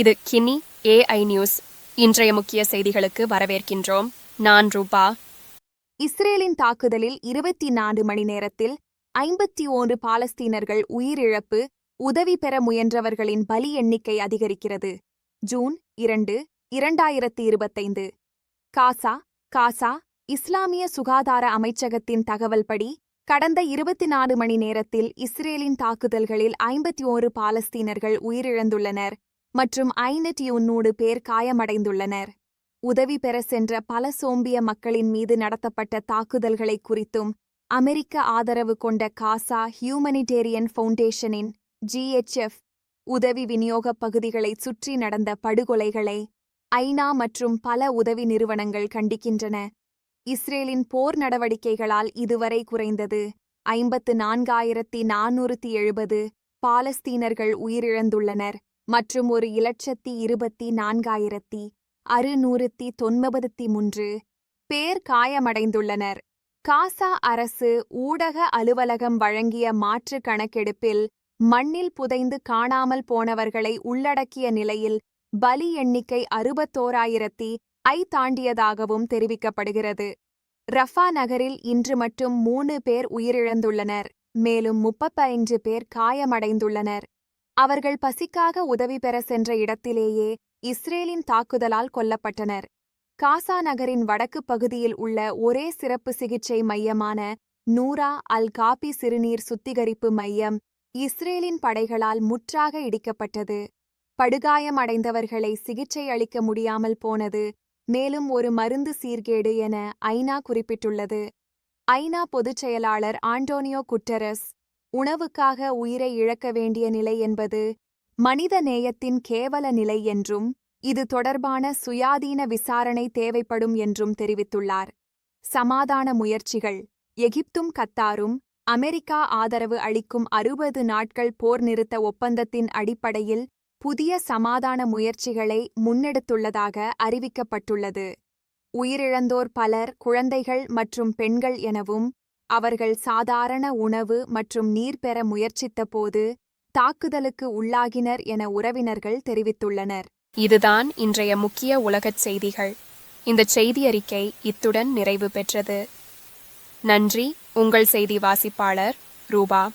இது Guinea AI news இன்றைய முக்கிய செய்திகளுக்கு வரவேற்கின்றோம். நான் ரூபா. இஸ்ரேலின் தாக்குதலில் இருபத்தி நான்கு மணி நேரத்தில் ஐம்பத்தி ஓன்று பாலஸ்தீனர்கள் உயிரிழப்பு உதவி பெற முயன்றவர்களின் பலி எண்ணிக்கை அதிகரிக்கிறது. ஜூன் இரண்டு இரண்டாயிரத்தி இருபத்தைந்து. காசா காசா இஸ்லாமிய சுகாதார அமைச்சகத்தின் தகவல்படி கடந்த இருபத்தி நான்கு மணி நேரத்தில் இஸ்ரேலின் தாக்குதல்களில் ஐம்பத்தி ஓரு பாலஸ்தீனர்கள் உயிரிழந்துள்ளனர். மற்றும் ஐநூற்றி ஒன்னூறு பேர் காயமடைந்துள்ளனர். உதவி பெற சென்ற பல சோம்பிய மக்களின் மீது நடத்தப்பட்ட தாக்குதல்களை குறித்தும் அமெரிக்க ஆதரவு கொண்ட காசா ஹியூமனிடேரியன் ஃபவுண்டேஷனின் ஜிஎச்எஃப் உதவி விநியோகப் பகுதிகளை சுற்றி நடந்த படுகொலைகளை ஐநா மற்றும் பல உதவி நிறுவனங்கள் கண்டிக்கின்றன. இஸ்ரேலின் போர் நடவடிக்கைகளால் இதுவரை குறைந்தது ஐம்பத்து நான்காயிரத்தி நானூறுத்தி எழுபது பாலஸ்தீனர்கள் உயிரிழந்துள்ளனர். மற்றும் ஒரு இலட்சத்தி இருபத்தி நான்காயிரத்தி அறுநூறுத்தி தொன்பதுத்தி மூன்று பேர் காயமடைந்துள்ளனர். காசா அரசு ஊடக அலுவலகம் வழங்கிய மாற்று கணக்கெடுப்பில் மண்ணில் புதைந்து காணாமல் போனவர்களை உள்ளடக்கிய நிலையில் பலி எண்ணிக்கை அறுபத்தோராயிரத்தி ஐ தாண்டியதாகவும் தெரிவிக்கப்படுகிறது. ரஃபா நகரில் இன்று மட்டும் மூணு பேர் உயிரிழந்துள்ளனர். மேலும் முப்பத்தைந்து பேர் காயமடைந்துள்ளனர். அவர்கள் பசிக்காக உதவி பெற சென்ற இடத்திலேயே இஸ்ரேலின் தாக்குதலால் கொல்லப்பட்டனர். காசா நகரின் வடக்கு பகுதியில் உள்ள ஒரே சிறப்பு சிகிச்சை மையமான நூரா அல் காபி சிறுநீர் சுத்திகரிப்பு மையம் இஸ்ரேலின் படைகளால் முற்றாக இடிக்கப்பட்டது. படுகாயமடைந்தவர்களை சிகிச்சை அளிக்க முடியாமல் போனது மேலும் ஒரு மருந்து சீர்கேடு என ஐநா குறிப்பிட்டுள்ளது. ஐநா பொதுச் செயலாளர் ஆண்டோனியோ குட்டரஸ் உணவுக்காக உயிரை இழக்க வேண்டிய நிலை என்பது மனித நேயத்தின் கேவல நிலை என்றும் இது தொடர்பான சுயாதீன விசாரணை தேவைப்படும் என்றும் தெரிவித்துள்ளார். சமாதான முயற்சிகள் எகிப்தும் கத்தாரும் அமெரிக்கா ஆதரவு அளிக்கும் அறுபது நாட்கள் போர் நிறுத்த ஒப்பந்தத்தின் அடிப்படையில் புதிய சமாதான முயற்சிகளை முன்னெடுத்துள்ளதாக அறிவிக்கப்பட்டுள்ளது. உயிரிழந்தோர் பலர் குழந்தைகள் மற்றும் பெண்கள் எனவும் அவர்கள் சாதாரண உணவு மற்றும் நீர் பெற முயற்சித்தபோது தாக்குதலுக்கு உள்ளாகினர் என உறவினர்கள் தெரிவித்துள்ளனர். இதுதான் இன்றைய முக்கிய உலகச் செய்திகள். இந்த செய்தி அறிக்கை இத்துடன் நிறைவு பெற்றது. நன்றி. உங்கள் செய்தி வாசிப்பாளர் ரூபா.